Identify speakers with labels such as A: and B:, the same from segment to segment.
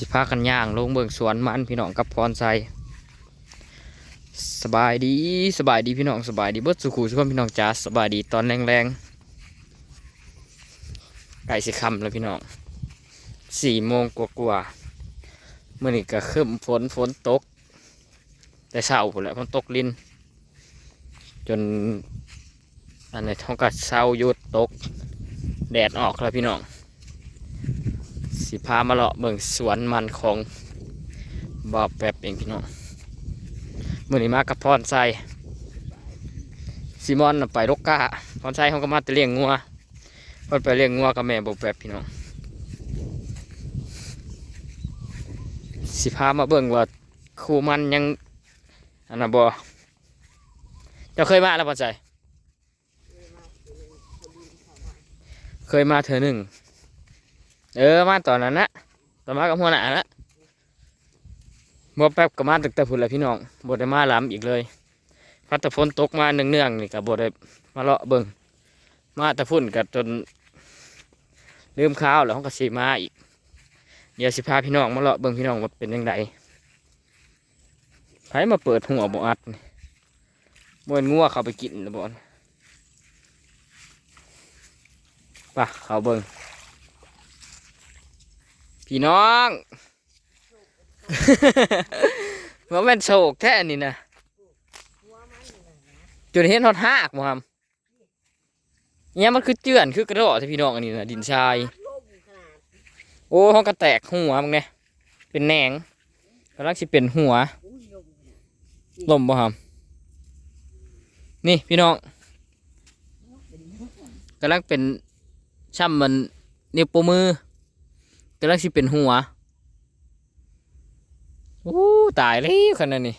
A: สิพากันย่างลงเบิ่งสวนมันพี่น้องกับพรไซสบายดีสบายดีพี่น้องสบายดีเบิดสุขุสุขพี่น้องจ้าสบายดีตอนแรงๆไก่สิคำแล้วพี่น้องสี่โมงกว่าๆเมื่อนี้ก็ขึ้นฝนฝนตก แต่เช้าพุ่นแหละฝนตกลินจนอันนี้ท้องกัดเช้าหยุดตก แดดออกแล้วพี่น้อง สิพามาเลาะเบิ่งสวนมันของบอบแป๊บเองพี่น้องมื่อนี้มากับพรไซซิมอนน่ะไปรกกาพรไซเขาก็มาแต่เลี้ยงงัวเพิ่นไปเลี้ยงงัวกับแม่บอบแป๊บพี่น้องสิพามาเบิ่งว่าคู่มันยังอันน่ะบ่เจ้าเคยมาแล้วพรไซเคยมาเธอหนึ่ง เออมาตอนนั้นนะตอนมากับหัวหน้านะบ่แป๊บก็มาตั้งต่พุ่นแหละพี่น้องบ่ได้มาล้ำอีกเลยพัดต่ฝนตกมาเนืองๆนี่ก็บ่ได้มาเลาะเบิ่งมาต่พุ่นก็จนลืมข้าวแล้วเขาก็สิมาอีกเดี๋ยวสิพาพี่น้องมาเลาะเบิ่งพี่น้องว่าเป็นยังไงไผมาเปิดหัวบ่อัดนี่บ่นงัวเข้าไปกินนะบ่ไป่ะเขาเบิ่ง พี่น้องว่ามันโศกแท้นี่นะจนเห็นฮอดหากบ่ครับเนี่ยมันคือเจือนคือกระโดดที่พี่น้องอันนี้นะดินทราย โอ้ห้องกระแตกหัวมึงเนี่ยเป็นแหนงกำลังสิเป็นหัวลมบ่ครับนี่พี่น้องกำลังเป็นช่ำมันนิ้วโป้งมือ กำลังสิเป็นหัวโอ้ตายแล้วขนาดนี้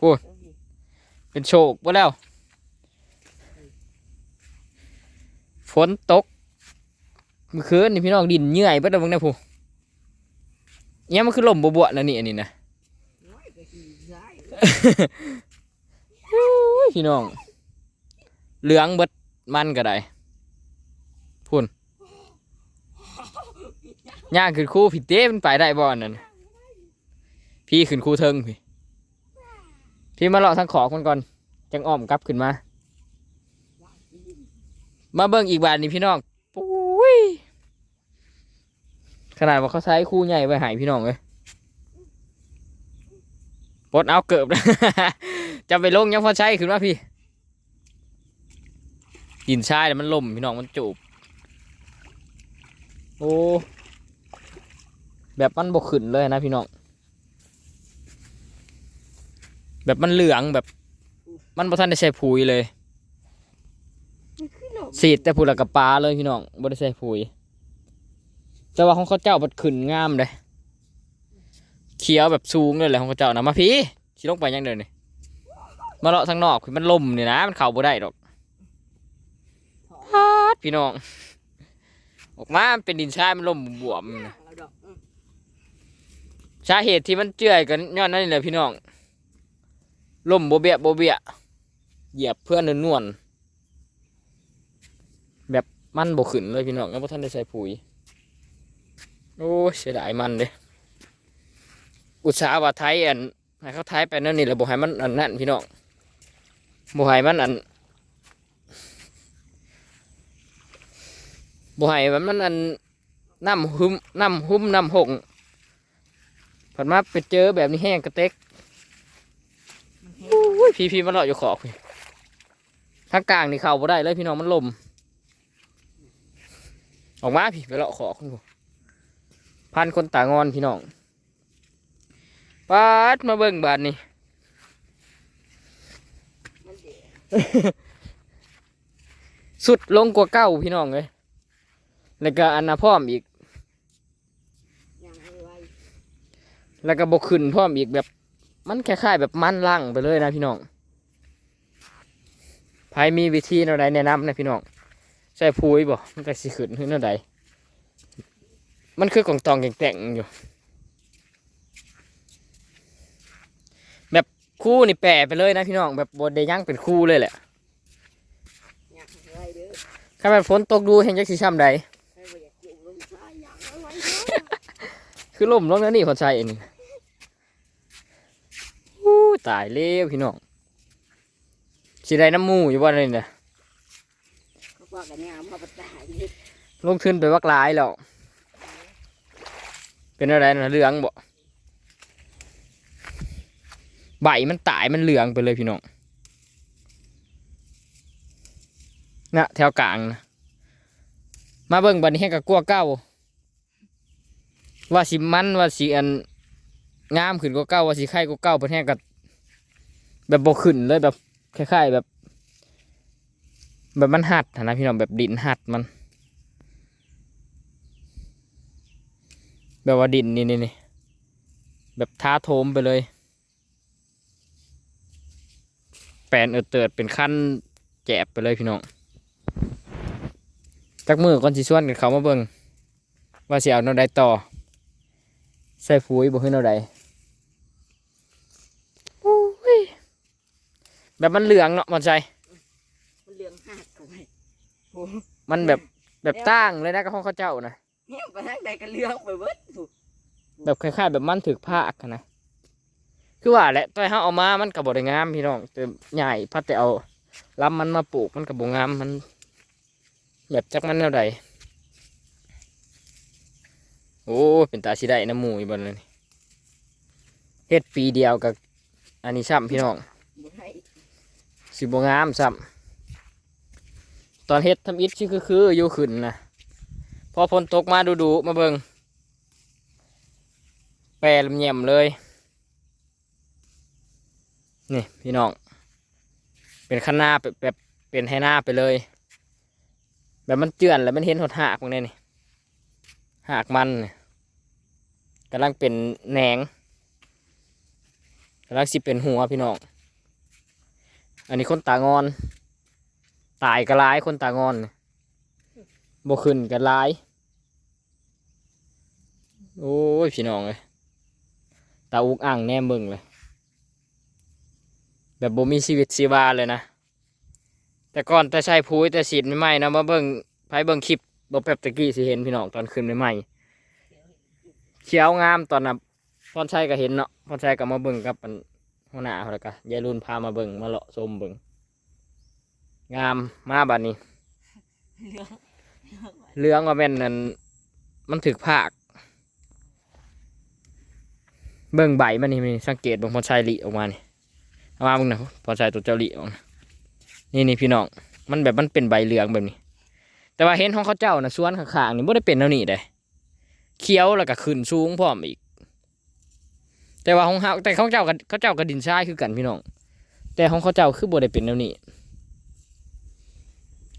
A: พูดเป็นโชคบ่แล้วฝนตกเมื่อคืนนี่พี่น้องดินเหนื่อยเบิดแล้วมึงนะผู้เนี่ยมันคือลมบวบๆนะนี่อันนี้นะโอ้ยพี่น้อง เหลืองเบิดมันก็ได้ ย่างขึ้นคู่ผิดเต้มันไปได้บ่อนนั่นพี่ขึ้นคู่เทิงพี่พี่มาเลาะทางขอคนก่อนจังอ้อมกลับขึ้นมา มาเบิ่งอีกบาทนี่พี่น้องปุ้ยขนาดว่าเขาใช้คู่ใหญ่ไว้ใหายพี่น้องเลยปลดเอาเกิบจะไปลงยังพอใช้ขึ้นมาพี่ดินชายแต่มันล่มพี่น้องมันจูบโอ้ แบบมันบกขึ้นเลยนะพี่น้อง แบบมันเหลืองแบบ มันบ่ทันได้ใส่ปุ๋ยเลยสีดแต่ผุละกับปลาเลยพี่น้องบ่ได้ใส่ปุ๋ยแต่ว่าของเขาเจ้าบัดขึ้นงามเลยเขียวแบบสูงเลยแหละของเขาเจ้านะมาพี่ชิลงไปยังเดินนี่มาเลาะทางนอกคือมันล่มนี่นะมันเข่าบ่ได้ดอกพาดพี่น้องออกมามันเป็นดินชายมันล่มบวมๆนะ สาเหตุที่มันเจื่อยกันย้อนนั่นแหละพี่น้องล่มโบเบียโบเบียเหยียบเพื่อนนวลแบบมันบกขึ้นเลยพี่น้องแล้วพท่านได้ใส่ปุ๋ยโอ้ยเสียดายมันเด้อุตสาห์ว่าไทยอันให้เขาไทยไปนั่นนี่แหละบ่ให้มันอันนั่นพี่น้องบ่ให้มันอันบ่ให้มันมันอันน้ำหุ้มน้ำหุ้มน้ำหง ผัดมาไปเจอแบบนี้แห้งกระเต็กอุ้ยพี่พี่มาเลาะอยู่ขอบพี่ทางกลางนี่เข้าบ่ได้เลยพี่น้องมันลม ออกมาพี่ไปเลาะขอบคุณผู้พันคนตางอนพี่น้องปาดมาเบิ่งบาทนี่สุดลงกว่าเก้าพี่น้องเลยแล้วก็อันนาพร้อมอีก แล้วก็บกขึ้นพร้อมอีกแบบมันคล้ายๆแบบมันล่างไปเลยนะพี่น้องภายมีวิธีอะไรแนะนำนะพี่น้องใส่พุยบ่มันก็สิขึ้นขึ้นอะไรมันคือกล่องตองแก่งๆอยู่ แบบคู่นี่แปะไปเลยนะพี่น้องแบบบดได้ย่างเป็นคู่เลยแหละถ้าแบบฝนตกดูเห็นจักสีช้ำใดคือล่มลงแล้วนี่พอใส่อันนี้อู้ ตายเร็วพี่น้องสิได้น้ำมูอยู่บ่นี่นะ
B: เขาบอกกันงามเขาประตายนี่
A: ลงทุนไปวักหลายแล้วเป็นอะไรนะเหลืองบ่ใบมันตายมันเหลืองไปเลยพี่น้องนะแถวกลางนะมาเบิ่งบัดนี้ให้กับกลัวเก้าว่าสิมันว่าสิอัน งามขึ้นกว่าเก้าว่าสิไข่กว่าเก้าเพิ่นแห้งกับแบบบ่ขึ้นเลยแบบคล้ายๆแบบ แบบมันหัดนะพี่น้องแบบดินหัดมัน แบบว่าดินนี่นี่นแบบท้าโถมไปเลย แปลนเออเติดเป็นขั้นแจบไปเลยพี่น้องจักมือก่อนสิชวนกันเขามาเบิ่งว่าสิเอาแนวใดต่อ ใส่ปุ๋ยบ่ขึ้นแนวใดโอ้ย แบบมันเหลืองเนาะมันใจ
B: มันเหลืองหักเขาไว้โอ้
A: มันแบบแบบตั้งเลยนะกับของเขาเจ้านะ
B: เนี่ยไปทางใดก็เหลืองไปเบิดถูก
A: แบบคล้ายๆแบบมันถึกภาคอะนะคือว่าแหละตอนเขาเอามามันกับบได้งามพี่น้องแต่ใหญ่พัดแต่เอาลำมันมาปลูกมันกับบงามมัน แบบจักมันแนวใดโอ้เป็นตาสิได้น้ำหมูอีกบนเลยนี่เฮ็ดปีเดียวกับอันนี้ซ้ำพี่น้อง
B: บ่ให้
A: สิบงามซ้ำตอนเฮ็ดทำอิฐชื่คือคืออยู่ขึ้นนะพอฝนตกมาดูดูๆมาเบิงแปรลำแยมเลย นี่พี่น้อง เป็นข้างหน้าแบบเป็นให้หน้าไปเลย แบบมันเจือนแล้วมันเห็นหดหากตรงนี้นี่หากมันกำลังเป็นแหนงกำลังสิเป็นหัวพี่น้อง อันนี้คนตางอน ตายก็ร้ายคนตางอนบขึ้นก็ร้าย โอ้ยพี่น้องเลยตาอุกอ่างแน่มเบิ่งเลย แบบบ่มีชีวิตชีวาเลยนะ แต่ก่อนแต่ใช้พุ้ยแต่สีดใหม่ๆนะมาเบิ่งไผเบิ่งคลิปบ่แบบตะกี้สิเห็นพี่น้องตอนขึ้นใหม่ๆเขียวงามตอนน่ะพรชัยก็เห็นเนาะพรชัยก็มาเบิ่งกับอัน หัวหน้าเขาแล้วก็ยายรุ่นพามาเบิ่งมาเลาะชมเบิ่งงามมาบัดนี้
B: เหลือง
A: เรื่องว่าแม่นนั่นมันถึกภาค เบิ่งใบมันนี่มีสังเกตเบางพอชายลิออกมานี่เอามาเบิ่งนะพอชายตัวเจ้าลิออกนะนี่นี่พี่น้อง มันแบบมันเป็นใบเหลืองแบบนี้ แต่ว่าเห็นของเขาเจ้านะสวนข้างๆนี่บ่ได้เป็นแนวนี้เด้เขียวแล้วก็ขึ้นสูงพร้อมอีก แต่ว่าของเฮาแต่ของเจ้ากับเขาเจ้ากับดินทรายคือกันพี่น้อง แต่ของเขาเจ้าคือบ่ได้เป็นแนวนี้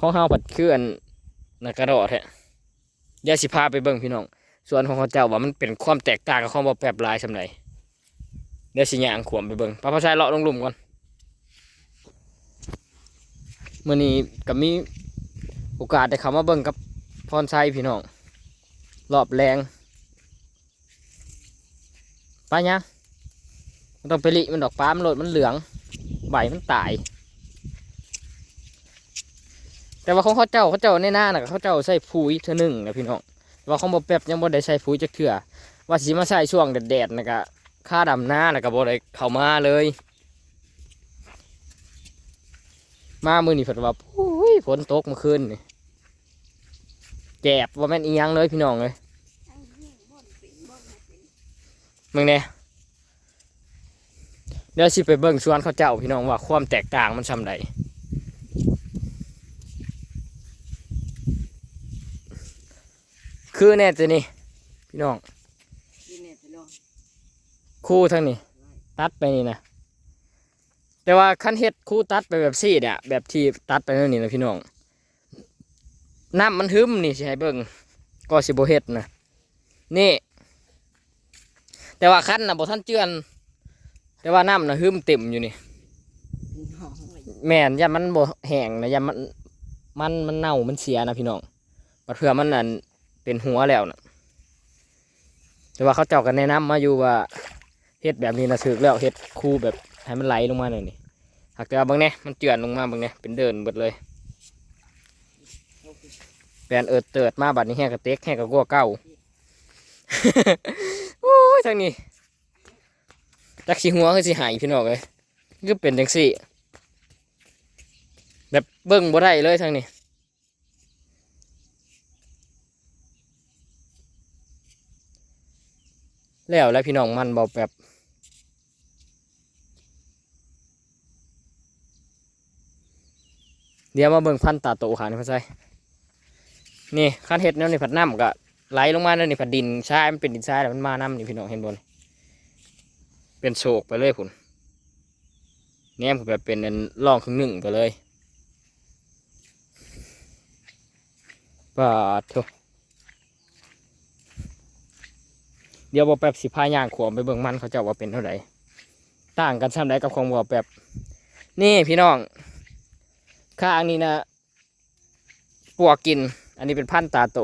A: ของเฮาผัดคืออันนักกระโดดแฮะยวสิพาไปเบิ่งพี่น้อง ส่วนของเขาเจ้าว่ามันเป็นความแตกต่างกับของบ่แปรบลายสำใดเดี๋ยวสิย่างขวมไปเบิ่งพระพระชายเลาะลงลุมก่อนมื้อนี้ก็มีโอกาสได้เข้ามาเบิ่งกับพรชัยพี่น้องรอบแรง ไปยังมันต้องไปลิมันดอกปลามันโหลดมันเหลืองใบมันตาย แต่ว่าของเขาเจ้าเขาเจ้าในหน้าน่ะเขาเจ้าใส่ปุ๋ยเท่านึงนะพี่น้องแต่ว่าของบ่แป๊บยังบ่ได้ใส่ปุ๋ยจักเทื่อว่าสิมาใส่ช่วงแดดๆนะก็ค่าดำหน้านะก็บ่ได้เข้ามาเลย มามือนี้เพิ่นว่าอุ้ยฝนตกเมื่อคืนนี่แจบว่าแม่นอียังเลยพี่น้องเลย มึงเนี่ยเดี๋ยวสิไปเบิ่งสวนเขาเจ้าพี่น้องว่าความแตกต่างมันซำใดคือแน่ตัวนี้พี่น้อง
B: ที่เนี่ยจะลอง
A: คู่ทั้งนี้ ตัดไปนี่นะแต่ว่าขั้นเฮ็ดคู่ตัดไปแบบซี่เนี่ยแบบที่ตัดไปนั่นนี่นะพี่น้องน้ำมันหึมนี่สิให้เบิ่งก็สิบ่เฮ็ดนะนี่ แต่ว่าคันน่ะบ่ทันเจือน แต่ว่าน้ำน่ะหึมเต็มอยู่นี่ แม่นอย่ามันบ่แห้งนะอย่ามันมันมันเน่ามันเสียนะพี่น้องบัดเพื่อมันนั่นเป็นหัวแล้วนะแต่ว่าเขาเจ้ากันแนะนำมาอยู่ว่าเฮ็ดแบบนี้นะถึกแล้วเฮ็ดคู่แบบให้มันไหลลงมาหน่อยนี่หากแต่ว่าบางเนี้ยมันเจือนลงมาบางเนี้ยเป็นเดินเบิดเลยแปลนเอิดเติดมาบัดนี้แห้งกระเต็กแห้งกระกัวเก้า โอ้ยทางนี้จักสีหัวคือสิหายพี่น้องเลยก็เป็นจังสี่ แบบเบิ่งบ่ได้เลยทางนี้แล้วแล้วพี่น้องมันเบาแบบเดี๋ยวมาเบิ่งพันตาโตขานี่พ่อใส่นี่ขั้นเห็ดแนวนี่ผัดน้ำก็ ไหลลงมาแล้วนี่ผัดดินทรายมันเป็นดินทรายแล้วมันมาน้ำนี่พี่น้องเห็นบนเป็นโศกไปเลยพุ่นเนี่ยผมแบบเป็นอันร่องครึ่งหนึ่งไปเลยปาดโถเดี๋ยวบอแป๊บสิพาย่างขวมไปเบิ่งมันเขาเจะว่าเป็นเท่าไหร่ต่างกันซ้ำใดกับของบอแป๊บนี่พี่น้อง ข้างนี้นะปวกกิน อันนี้เป็นพันธุ์ตาโต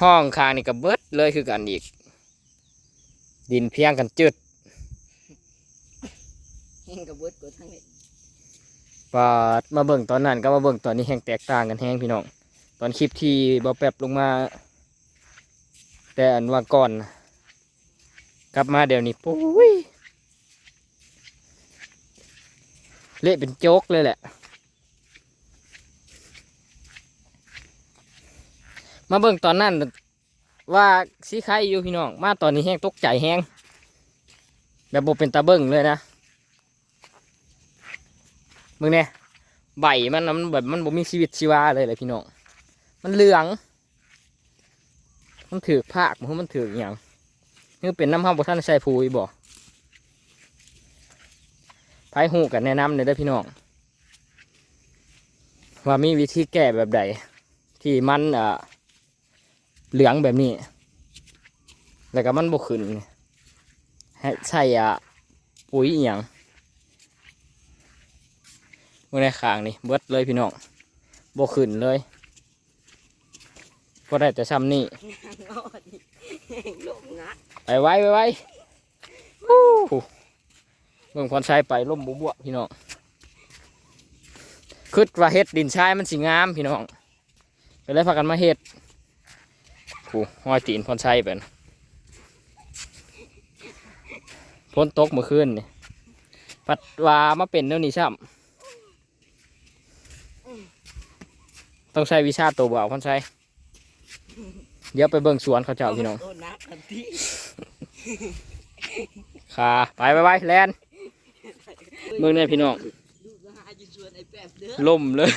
A: ห้องข้างนี่กับเบิดเลยคือกันอีก ดินเพียงกันจืด
B: แห้งกับเบิดกว่าทั้งนี้
A: ปาดมาเบิ่งตอนนั้นก็มาเบิ่งตอนนี้แห้งแตกต่างกันแห้งพี่น้อง ตอนคลิปที่บอแป๊บลงมา แต่อันว่าก่อนน่ะกลับมาเดี๋ยวนี้ปุ้ยเละเป็นโจ๊กเลยแหละ มาเบิ่งตอนนั้นว่าสีไข่อยู่พี่น้องมาตอนนี้แห้งตกใจแห้งแบบบเป็นตาเบิ่งเลยนะมึงเนี่ยใบมันมันแบบมันบ่มีชีวิตชีวาเลยเลยพี่น้องมันเหลือง มันถือภาคมันมันถืออย่างนี่เป็นน้ำห้าบท่านใส่พูยบ่ไผหูกันแนะนำเลยเด้พี่น้องว่ามีวิธีแก้แบบใดที่มันอ่า เหลืองแบบนี้ แล้วก็มันบกขึ้นนี่ให้ใส่อะปุ๋ยอหย่างเมื่อในขางนี่เบิดเลยพี่น้องบกขึ้นเลยพอได้แต่ซ้ำนี่
B: งอดนี่แห้งลมงะ
A: ไปไว้ไปไว้ฮู้เมืองพรชัยไปล่มบุบวพี่น้องคิดว่าเฮ็ดดินชายมันสิงามพี่น้องไปเลยพากันมาเฮ็ด ผู้ห้อยตีนพรชัยเป็นพ้นตกเมื่อคืนนี่ปัดว่ามาเป็นเนื้อนี้ซ้ำต้องใช้วิชาตัวบ่าวพรชัยเดี๋ยวไปเบิ่งสวนเขาเจ้าพี่น้อง
B: โดนนักทันที
A: ขาไปไปไปแลนเมืองเนี่ยพี่น้อง
B: ดูกหาอยู่ส่วนไอ้แป๊บเด้อ
A: ล่มเลย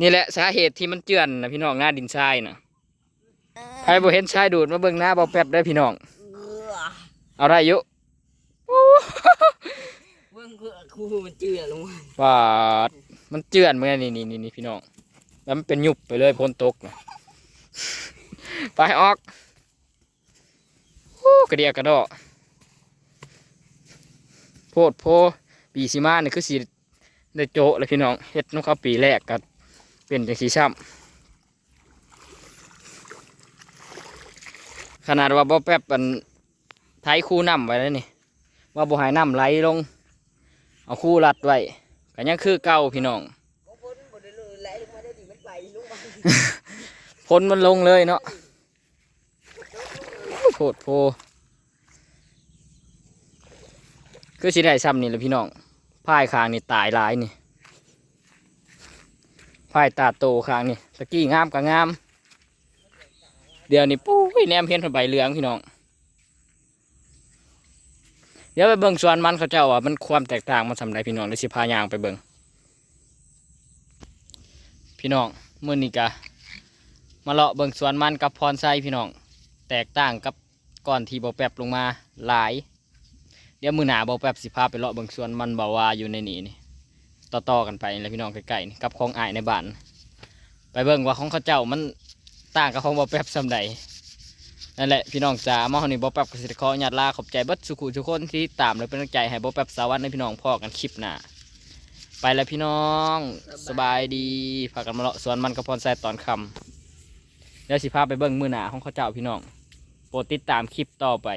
A: นี่แหละสาเหตุที่มันเจือนนะพี่น้องหน้าดินทรายนะใครบ่เห็นชายดูดมาเบิ่งหน้าบ่แป๊บได้อพี่น้อง
B: เออ
A: เอาได้อยุ
B: เบิ่งเพื่อครูมันเจือลงมา
A: ว่าดมันเจือนเหมือนกันนี่นี่นี่นี่พี่น้องแล้วมันเป็นยุบไปเลยพ้นตกนะไปออกโอ้กระเดียกกระดอกโพดโพปีสีมานี่คือสีได้โจะเลยพี่น้องเฮ็ดน้องเขาปีแรกก็ เป็นจังสีช้ำขนาดว่าบ่แป๊บอันไทยคู่น้ำไว้แล้วนี่ ว่าบ่หายน้ำไหลลง เอาคู่รัดไว้ก็ยังคือเก่าพี่น้อง
B: พ้นมันลงมา
A: พ้นมันลงเลยเนาะโคตรโพคือสิได้ซ้ำนี่แหละพี่น้องพายคางนี่ตายหลายนี่ พายตาโตคางนี่ตะกี้งามก็งาม เดี๋ยวนี้ปุ้ยแนมเพี้ยนใบเหลืองพี่น้อง เดี๋ยวไปเบิ่งสวนมันเขาเจ้าว่ามันความแตกต่างมันสำไรพี่น้องเดี๋ยสิพายางไปเบิ่งพี่น้องมื้อนี้กะมาเลาะเบิ่งสวนมันกับพรไซพี่น้อง แตกต่างกับก่อนที่บอแป๊บลงมาหลาย เดี๋ยวมือหนาบอแป๊บสิพาไปเลาะเบิ่งสวนมันบ่าวาอยู่ในนี้นี่ ต่อๆกันไปนี่แหละพี่น้องใกล้ๆกับของอายในบ้าน ไปเบิ่งว่าของเขาเจ้ามันต่างกับของบอแป๊บสำใดนั่นแหละพี่น้องจ๋ามาเฮานี่บอแป๊บกสิขออนุญาตลาขอบใจบัดสุขุทุกคนที่ตามและเป็นกำลังใจให้บอแป๊บสาวันในพี่น้องพ่อกันคลิปหน้าไปแล้วพี่น้องสบายดีพากันมาเลาะสวนมันกับพรไซตอนคำเดี๋ยวสิพาไปเบิ่งมือหนาของเขาเจ้าพี่น้องโปรดติดตามคลิปต่อไป